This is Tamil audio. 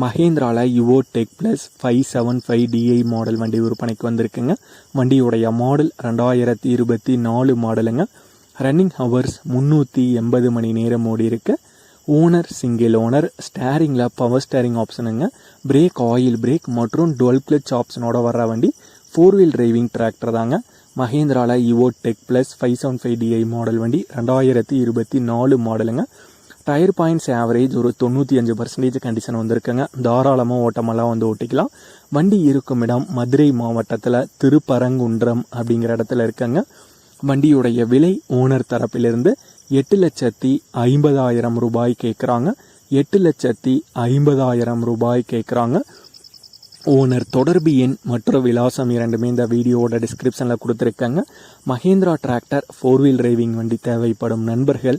மஹேந்திராவில் Yuvo tech plus five seven five DI model வண்டி விற்பனைக்கு வந்திருக்குங்க. வண்டியுடைய மாடல் ரெண்டாயிரத்தி இருபத்தி நாலு மாடலுங்க ரன்னிங் ஹவர்ஸ் முந்நூற்றி எண்பது மணி நேரம் ஓடி இருக்கு. ஓனர் சிங்கிள் ஓனர் ஸ்டேரிங்கில் பவர் ஸ்டேரிங் ஆப்ஷனுங்க பிரேக் ஆயில் பிரேக் மற்றும் டுவெல் கிளச் ஆப்ஷனோட வர்ற வண்டி. ஃபோர் வீல் டிரைவிங் டிராக்டர் தாங்க மஹேந்திராவில் Yuvo tech plus five seven five DI model வண்டி ரெண்டாயிரத்தி இருபத்தி நாலு மாடலுங்க டயர் பாயிண்ட்ஸ் ஆவரேஜ் ஒரு தொண்ணூற்றி அஞ்சு பர்சன்டேஜ் கண்டிஷன் வந்திருக்குங்க. தாராளமாக ஓட்டமெல்லாம் வந்து ஓட்டிக்கலாம். வண்டி இருக்கும் இடம் மதுரை மாவட்டத்தில் திருப்பரங்குன்றம் அப்படிங்கிற இடத்துல இருக்குங்க. வண்டியுடைய விலை ஓனர் தரப்பிலிருந்து எட்டு லட்சத்தி ஐம்பதாயிரம் ரூபாய் கேட்குறாங்க எட்டு லட்சத்தி ஐம்பதாயிரம் ரூபாய் கேட்குறாங்க ஓனர் தொடர்பு எண் மற்றும் விலாசம் இரண்டுமே இந்த வீடியோவோட டிஸ்கிரிப்ஷனில் கொடுத்துருக்காங்க. Mahindra tractor four wheel driving வண்டி தேவைப்படும் நண்பர்கள்